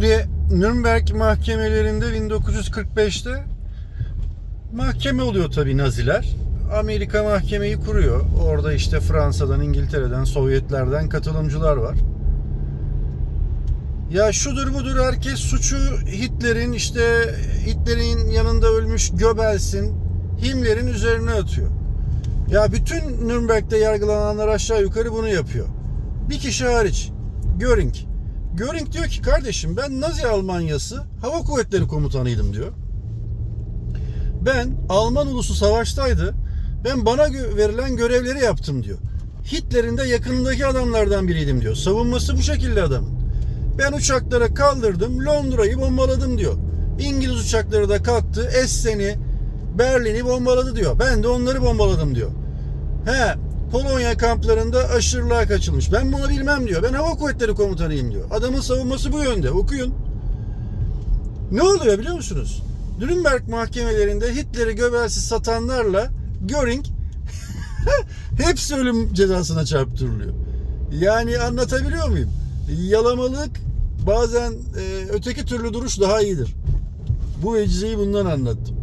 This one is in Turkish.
Şimdi Nürnberg mahkemelerinde 1945'te mahkeme oluyor tabii Naziler. Amerika mahkemeyi kuruyor. Orada işte Fransa'dan, İngiltere'den, Sovyetlerden katılımcılar var. Ya şudur budur herkes suçu Hitler'in işte Hitler'in yanında ölmüş Göbels'in, Himmler'in üzerine atıyor. Ya bütün Nürnberg'de yargılananlar aşağı yukarı bunu yapıyor. Bir kişi hariç. Göring. Göring diyor ki kardeşim ben Nazi Almanyası hava kuvvetleri komutanıydım diyor. Ben Alman ulusu savaştaydı. Ben bana verilen görevleri yaptım diyor. Hitler'in de yakınındaki adamlardan biriydim diyor. Savunması bu şekilde adamın. Ben uçaklara kaldırdım, Londra'yı bombaladım diyor. İngiliz uçakları da kalktı, Essen'i, Berlin'i bombaladı diyor. Ben de onları bombaladım diyor. He, Polonya kamplarında aşırılığa kaçılmış. Ben bunu bilmem diyor. Ben hava kuvvetleri komutanıyım diyor. Adamın savunması bu yönde. Okuyun. Ne oluyor biliyor musunuz? Nürnberg mahkemelerinde Hitler'i Göbels'i satanlarla Göring hepsi ölüm cezasına çarptırılıyor. Yani anlatabiliyor muyum? Yalamalık bazen e, öteki türlü duruş daha iyidir. Bu vecizeyi bundan anlattım.